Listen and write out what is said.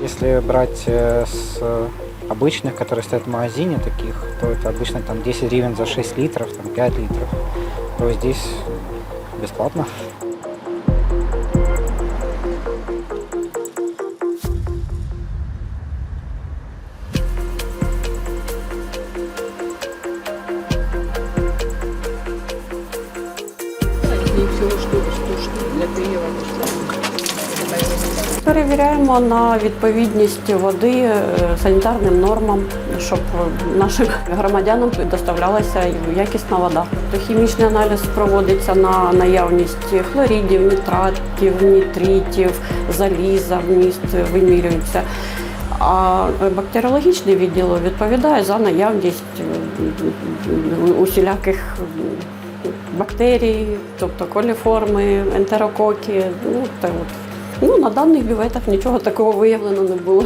Если брать э, с обычных, которые стоят в магазине таких, то это обычно там 10 гривен за 6 литров, там 5 литров. То здесь бесплатно. Перевіряємо на відповідність води е, санітарним нормам, щоб нашим громадянам доставлялася якісна вода. Хімічний аналіз проводиться на наявність хлоридів, нітратів, нітритів, заліза вміст вимірюється. А бактеріологічний відділ відповідає за наявність е, усіляких бактерій, тобто коліформи, ентерококи. Ну, та от. Ну, на даних бюветах нічого такого виявлено не було.